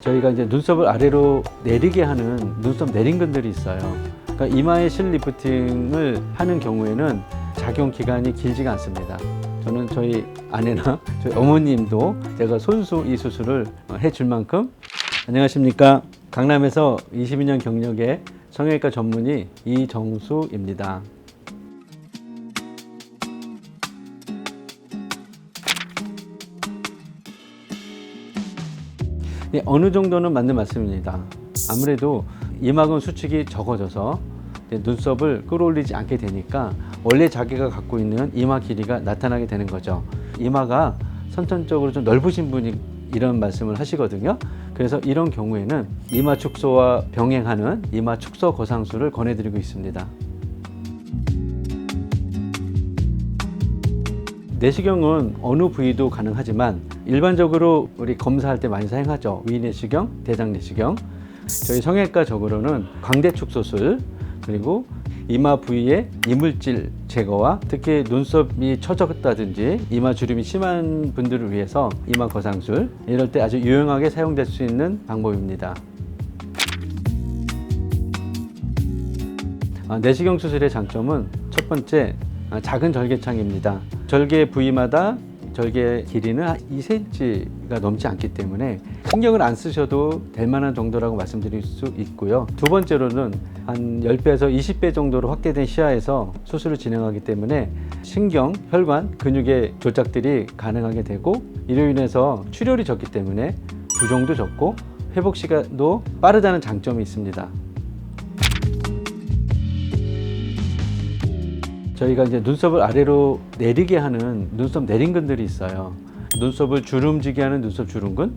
저희가 이제 눈썹을 아래로 내리게 하는 눈썹 내린근들이 있어요. 그러니까 이마에 실 리프팅을 하는 경우에는 작용 기간이 길지가 않습니다. 저는 저희 아내나 저희 어머님도 제가 손수 이 수술을 해줄 만큼 안녕하십니까 강남에서 22년 경력의 성형외과 전문의 이정수입니다. 네, 어느 정도는 맞는 말씀입니다. 아무래도 이마근 수축이 적어져서 눈썹을 끌어올리지 않게 되니까 원래 자기가 갖고 있는 이마 길이가 나타나게 되는 거죠. 이마가 선천적으로 좀 넓으신 분이 이런 말씀을 하시거든요. 그래서 이런 경우에는 이마 축소와 병행하는 이마 축소 거상술을 권해드리고 있습니다. 내시경은 어느 부위도 가능하지만 일반적으로 우리 검사할 때 많이 사용하죠. 위 내시경, 대장 내시경. 저희 성형외과 적으로는 광대 축 소술 그리고 이마 부위의 이물질 제거와 특히 눈썹이 처졌다든지 이마 주름이 심한 분들을 위해서 이마 거상술 이럴 때 아주 유용하게 사용될 수 있는 방법입니다. 아, 내시경 수술의 장점은 첫 번째 아, 작은 절개창입니다. 절개 부위마다 절개 길이는 한 2cm가 넘지 않기 때문에 신경을 안 쓰셔도 될 만한 정도라고 말씀드릴 수 있고요. 두 번째로는 한 10배에서 20배 정도로 확대된 시야에서 수술을 진행하기 때문에 신경, 혈관, 근육의 조작들이 가능하게 되고 이로 인해서 출혈이 적기 때문에 부종도 적고 회복 시간도 빠르다는 장점이 있습니다. 저희가 이제 눈썹을 아래로 내리게 하는 눈썹 내린근들이 있어요. 눈썹을 주름지게 하는 눈썹 주름근,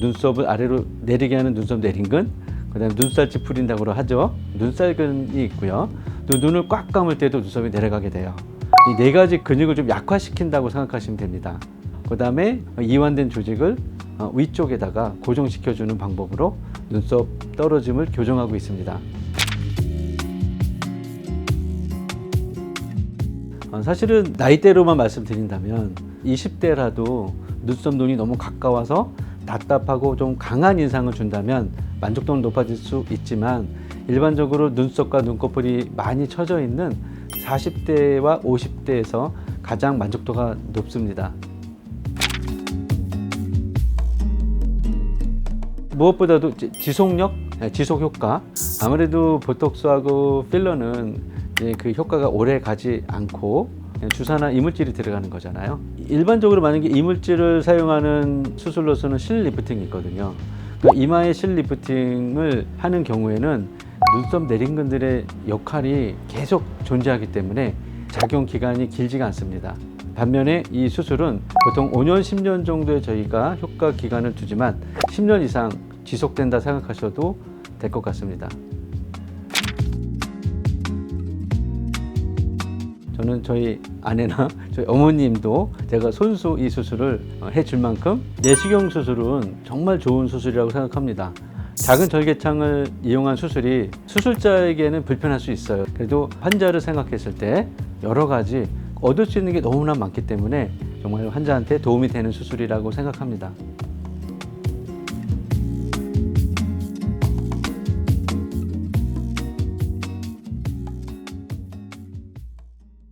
눈썹을 아래로 내리게 하는 눈썹 내린근, 그다음에 눈살집 풀린다고 하죠. 눈살근이 있고요. 또 눈을 꽉 감을 때도 눈썹이 내려가게 돼요. 이 네 가지 근육을 좀 약화시킨다고 생각하시면 됩니다. 그다음에 이완된 조직을 어, 위쪽에다가 고정시켜주는 방법으로 눈썹 떨어짐을 교정하고 있습니다. 사실은 나이대로만 말씀드린다면 20대라도 눈썹 눈이 너무 가까워서 답답하고 좀 강한 인상을 준다면 만족도는 높아질 수 있지만 일반적으로 눈썹과 눈꺼풀이 많이 처져 있는 40대와 50대에서 가장 만족도가 높습니다. 무엇보다도 지- 지속력, 네, 지속 효과. 아무래도 보톡스하고 필러는 이제 그 효과가 오래 가지 않고 주사나 이물질이 들어가는 거잖아요. 일반적으로 만약에 이물질을 사용하는 수술로서는 실 리프팅이 있거든요. 그러니까 이마에 실 리프팅을 하는 경우에는 눈썹 내린근들의 역할이 계속 존재하기 때문에 작용 기간이 길지가 않습니다. 반면에 이 수술은 보통 5년, 10년 정도의 저희가 효과 기간을 두지만 10년 이상 지속된다 생각하셔도 될 것 같습니다. 저는 저희 아내나 저희 어머님도 제가 손수 이 수술을 어, 해줄 만큼 내시경 수술은 정말 좋은 수술이라고 생각합니다. 작은 절개창을 이용한 수술이 수술자에게는 불편할 수 있어요. 그래도 환자를 생각했을 때 여러 가지 얻을 수 있는 게 너무나 많기 때문에 정말 환자한테 도움이 되는 수술이라고 생각합니다.